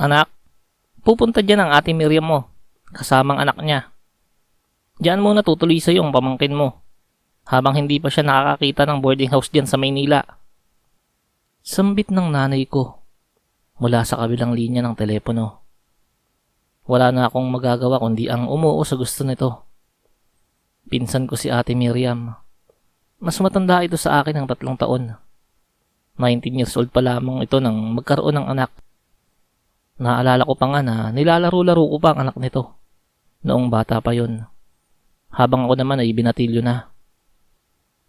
Anak, pupunta dyan ang ate Miriam mo, kasamang anak niya. Diyan muna tutuloy sa yung pamangkin mo, habang hindi pa siya nakakakita ng boarding house dyan sa Maynila. Sambit ng nanay ko mula sa kabilang linya ng telepono. Wala na akong magagawa kundi ang umuo sa gusto nito. Pinsan ko si ate Miriam. Mas matanda ito sa akin ng tatlong taon. 19 years old pa lamang ito nang magkaroon ng anak. Naalala ko pa nga na nilalaro-laro ko pa ang anak nito. Noong bata pa yon. Habang ako naman ay binatilyo na.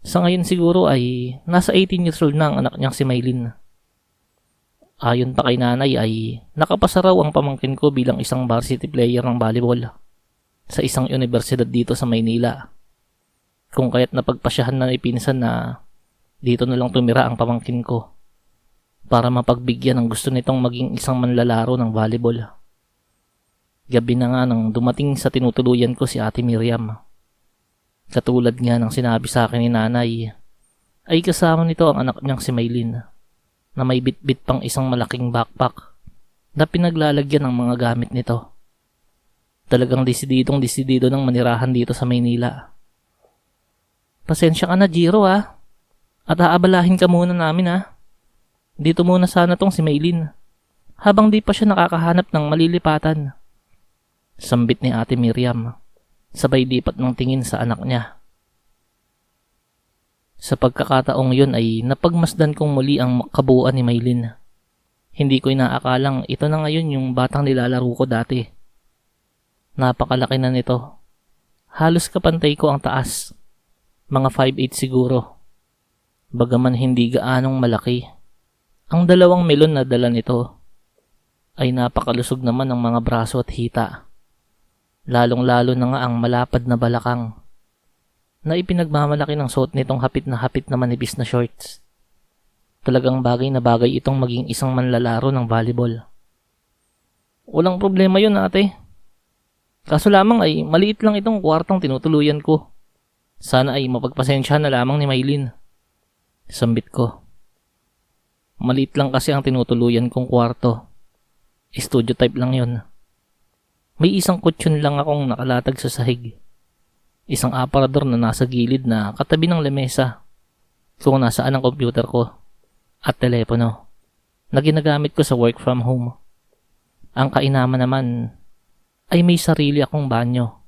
Sa ngayon siguro ay nasa 18 years old na ang anak niyang si Maylin. Ayon pa kay nanay ay nakapasa raw ang pamangkin ko bilang isang varsity player ng volleyball sa isang universidad dito sa Maynila. Kung kaya't napagpasyahan na ni pinsan na dito na lang tumira ang pamangkin ko para mapagbigyan ng gusto nitong maging isang manlalaro ng volleyball. Gabi na nga nang dumating sa tinutuluyan ko si Ate Miriam. Katulad nga ng sinabi sa akin ni nanay, ay kasama nito ang anak niyang si Maylin na may bitbit pang isang malaking backpack na pinaglalagyan ng mga gamit nito. Talagang desididong desidido ng manirahan dito sa Maynila. Pasensya ka na, Jiro ha. At aabalahin ka muna namin ha. Dito muna sana tong si Maylin. Habang di pa siya nakakahanap ng malilipatan. Sambit ni Ate Miriam. Sabay dipat ng tingin sa anak niya. Sa pagkakataong yun ay napagmasdan kong muli ang kabuuan ni Maylin. Hindi ko inaakalang ito na ngayon yung batang nilalaro ko dati. Napakalaki na nito. Halos kapantay ko ang taas. Mga 5'8 siguro. Bagaman hindi gaanong malaki. Ang dalawang melon na dala nito ay napakalusog naman ng mga braso at hita. Lalong-lalo na nga ang malapad na balakang na ipinagmamalaki ng suot nitong hapit na hapit na manipis na shorts. Talagang bagay na bagay itong maging isang manlalaro ng volleyball. Walang problema yun ate. Kaso lamang ay maliit lang itong kwartong tinutuluyan ko. Sana ay mapagpasensya na lamang ni Maylin. Sambit ko. Maliit lang kasi ang tinutuluyan kong kwarto. Studio type lang yon. May isang kutsyon lang akong nakalatag sa sahig. Isang aparador na nasa gilid na katabi ng lamesa kung nasaan ang computer ko at telepono na ginagamit ko sa work from home. Ang kainaman naman ay may sarili akong banyo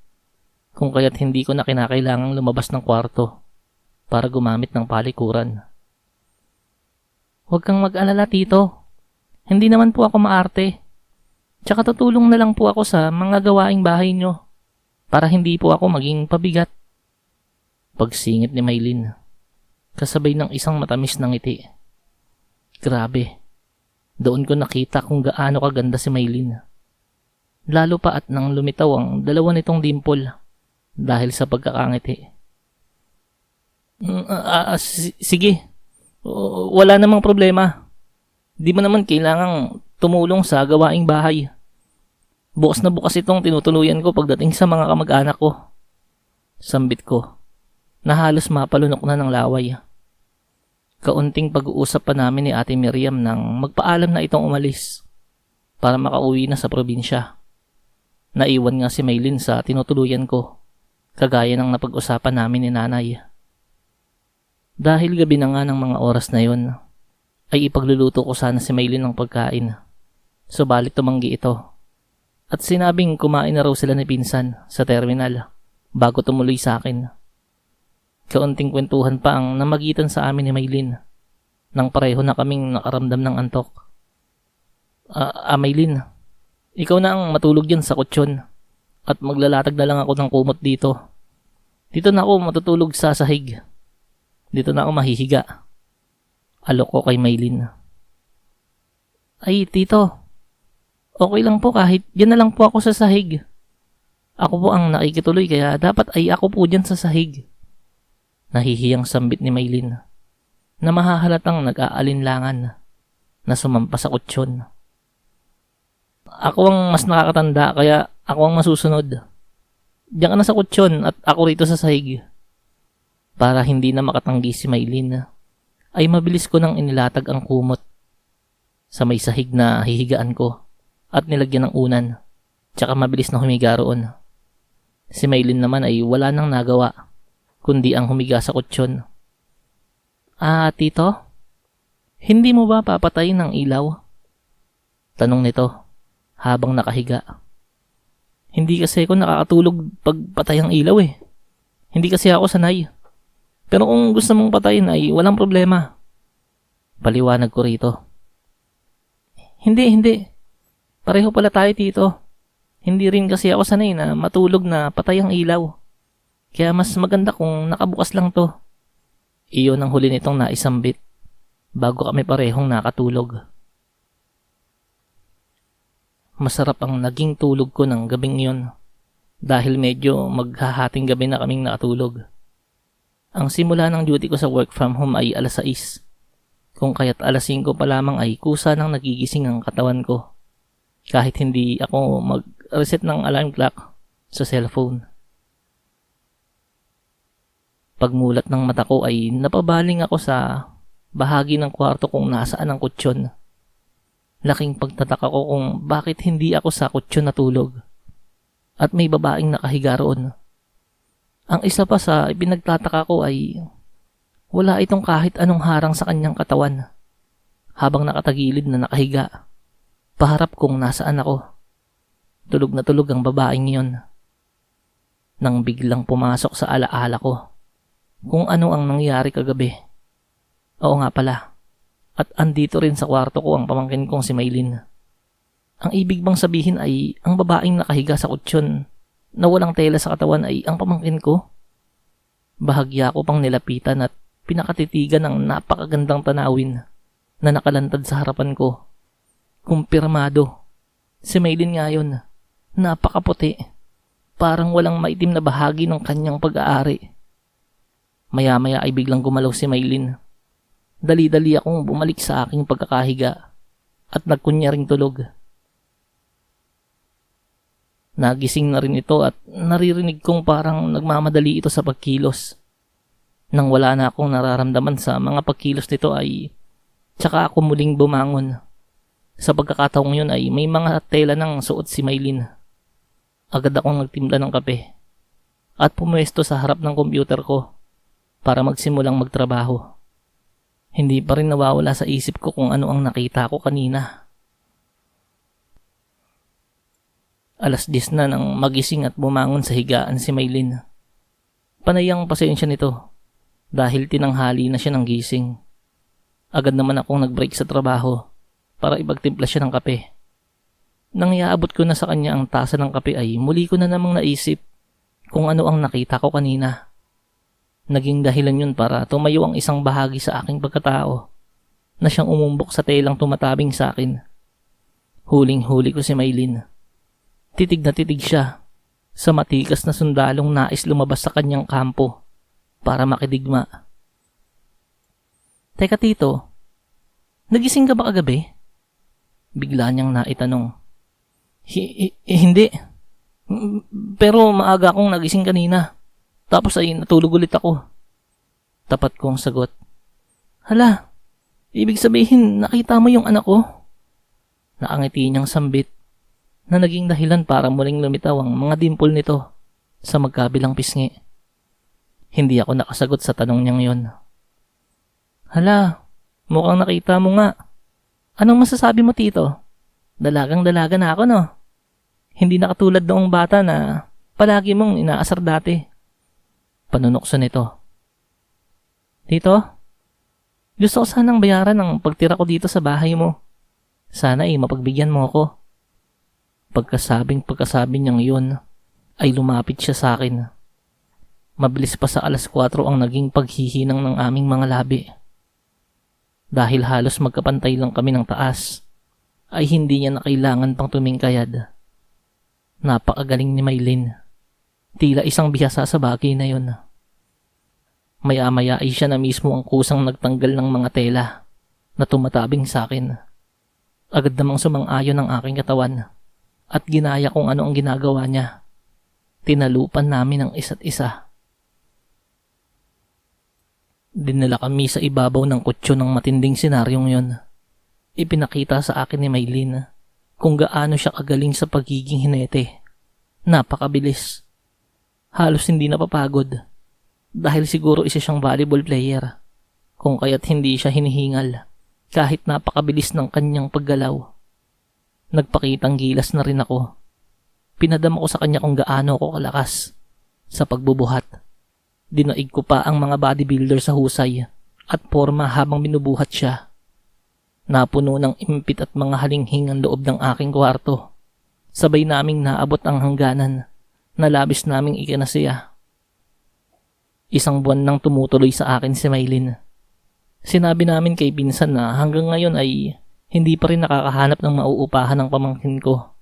kung kaya't hindi ko na kinakailangang lumabas ng kwarto para gumamit ng palikuran. Huwag kang mag-alala tito. Hindi naman po ako maarte. Tsaka tutulong na lang po ako sa mga gawaing bahay nyo para hindi po ako maging pabigat. Pagsingit ni Maylin, kasabay ng isang matamis na ngiti. Grabe, doon ko nakita kung gaano kaganda si Maylin. Lalo pa at nang lumitaw ang dalawa nitong dimple dahil sa pagkakangiti. Ah, ah, s- sige, wala namang problema. Di mo naman kailangang tumulong sa gawaing bahay. Bukas na bukas itong tinutuluyan ko pagdating sa mga kamag-anak ko. Sambit ko, na halos mapalunok na ng laway. Kaunting pag-uusap pa namin ni Ate Miriam nang magpaalam na itong umalis para makauwi na sa probinsya. Naiwan nga si Maylin sa tinutuluyan ko, kagaya ng napag-usapan namin ni nanay. Dahil gabi na nga ng mga oras na yon, ay ipagluluto ko sana si Maylin ng pagkain. Subalit tumanggi ito at sinabing kumain na raw sila ni Pinsan sa terminal bago tumuloy sa akin. Kaunting kwentuhan pa ang namagitan sa amin ni Maylin nang pareho na kaming nakaramdam ng antok. Ah, ah Maylin, ikaw na ang matulog dyan sa kutsyon at maglalatag na lang ako ng kumot dito. Dito na ako matutulog sa sahig. Dito na ako mahihiga. Alok ko kay Maylin. Ay, tito, Okay lang po kahit dyan na lang po ako sa sahig. Ako po ang nakikituloy kaya dapat ay ako po dyan sa sahig. Nahihiyang sambit ni Maylin na mahahalatang nag-aalinlangan na sumampa sa kutsyon. Ako ang mas nakakatanda kaya ako ang masusunod. Diyan ka na sa kutsyon at ako rito sa sahig. Para hindi na makatanggi si Maylin ay mabilis ko nang inilatag ang kumot sa may sahig na hihigaan ko at nilagyan ng unan. Tsaka mabilis na humiga roon. Si Maylin naman ay wala nang nagawa, kundi ang humiga sa kutsyon. Ah, tito? Hindi mo ba papatayin ng ilaw? Tanong nito, habang nakahiga. Hindi kasi ako nakakatulog pag patay ang ilaw eh. Hindi kasi ako sanay. Pero kung gusto mong patayin ay walang problema. Paliwanag ko rito. Hindi, hindi. Pareho pala tayo tito. Hindi rin kasi ako sanay na matulog na patay ang ilaw. Kaya mas maganda kung nakabukas lang to. Iyon ang huli nitong naisambit bago kami parehong nakatulog. Masarap ang naging tulog ko ng gabing iyon dahil medyo maghahating gabi na kaming nakatulog. Ang simula ng duty ko sa work from home ay alas 6. Kung kaya't alas 5 pa lamang ay kusa nang nagigising ang katawan ko. Kahit hindi ako mag-reset ng alarm clock sa cellphone. Pagmulat ng mata ko ay napabaling ako sa bahagi ng kwarto kung nasaan ang kutsyon. Laking pagtataka ko kung bakit hindi ako sa kutsyon natulog. At may babaeng nakahiga roon. Ang isa pa sa ipinagtataka ko ay wala itong kahit anong harang sa kanyang katawan habang nakatagilid na nakahiga. Paharap kung nasaan ako. Tulog na tulog ang babaeng iyon. Nang biglang pumasok sa alaala ko kung ano ang nangyari kagabi. Oo nga pala. At andito rin sa kwarto ko ang pamangkin kong si Maylin. Ang ibig bang sabihin ay ang babaeng nakahiga sa kutsyon na walang tela sa katawan ay ang pamangkin ko? Bahagya ko pang nilapitan at pinakatitigan ng napakagandang tanawin na nakalantad sa harapan ko. Kumpirmado. Si Maylin nga yun. Napakaputi. Parang walang maitim na bahagi ng kanyang pag-aari. Maya-maya ay biglang gumalaw si Maylin. Dali-dali akong bumalik sa aking pagkakahiga at nagkunyaring tulog. Nagising na rin ito at naririnig kong parang nagmamadali ito sa pagkilos. Nang wala na akong nararamdaman sa mga pagkilos nito ay tsaka ako muling bumangon. Sa pagkakataong yun ay may mga tela ng suot si Maylin. Agad akong nagtimpla ng kape at pumwesto sa harap ng computer ko para magsimulang magtrabaho. Hindi pa rin nawawala sa isip ko kung ano ang nakita ko kanina. Alas 10 na nang magising at bumangon sa higaan si Maylin. Panayang pasensya nito dahil tinanghali na siya ng gising. Agad naman akong nag-break sa trabaho para ipagtimpla siya ng kape. Nang iaabot ko na sa kanya ang tasa ng kape ay muli ko na namang naisip kung ano ang nakita ko kanina. Naging dahilan yun para tumayo ang isang bahagi sa aking pagkatao na siyang umumbok sa telang tumatabing sa akin. Huling-huli ko si Maylin. Titig na titig siya sa matikas na sundalong nais lumabas sa kanyang kampo para makidigma. Teka tito, nagising ka ba kagabi? Bigla niyang naitanong. Hi- hi- hindi. Pero maaga akong nagising kanina. Tapos ay natulog ulit ako. Tapat kong sagot. Hala, ibig sabihin nakita mo yung anak ko? Nakangiti niyang sambit na naging dahilan para muling lumitaw ang mga dimple nito sa magkabilang pisngi. Hindi ako nakasagot sa tanong niyang yon. Hala, mukhang nakita mo nga. Anong masasabi mo tito? Dalagang dalaga na ako no? Hindi na katulad noong bata na palagi mong inaasar dati panunokso nito. Tito, gusto ko sanang bayaran ang pagtira ko dito sa bahay mo. Sana ay mapagbigyan mo ako. Pagkasabing pagkasabi niyang yun, ay lumapit siya sa akin. Mabilis pa sa alas 4 ang naging paghihinang ng aming mga labi. Dahil halos magkapantay lang kami ng taas, ay hindi niya na kailangan pang tumingkayad. Napakagaling ni Maylin. Tila isang bihasa sa bagay na yun. Maya-maya ay siya na mismo ang kusang nagtanggal ng mga tela na tumatabing sa akin. Agad namang sumang-ayon ang aking katawan at ginaya kung ano ang ginagawa niya. Tinalupan namin ang isa't isa. Dinala kami sa ibabaw ng kutso ng matinding senaryong yon. Ipinakita sa akin ni Maylin kung gaano siya kagaling sa pagiging hinete. Napakabilis. Halos hindi napapagod. Dahil siguro isa siyang volleyball player. Kung kaya't hindi siya hinihingal. Kahit napakabilis ng kanyang paggalaw. Nagpakitang gilas na rin ako. Pinadama ko sa kanya kung gaano ako kalakas sa pagbubuhat. Dinaig ko pa ang mga bodybuilder sa husay at forma habang binubuhat siya. Napuno ng impit at mga halinghing ang loob ng aking kwarto. Sabay naming naabot ang hangganan na labis naming ikinasaya. Isang buwan nang tumutuloy sa akin si Maylin. Sinabi namin kay Pinsan na hanggang ngayon ay hindi pa rin nakakahanap ng mauupahan ng pamangkin ko.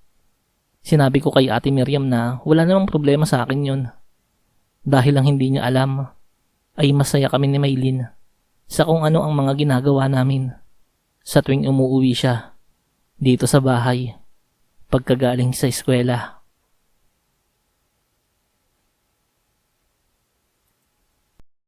Sinabi ko kay Ate Miriam na wala namang problema sa akin yon. Dahil ang hindi niya alam ay masaya kami ni Maylin sa kung ano ang mga ginagawa namin sa tuwing umuwi siya dito sa bahay pagkagaling sa eskwela.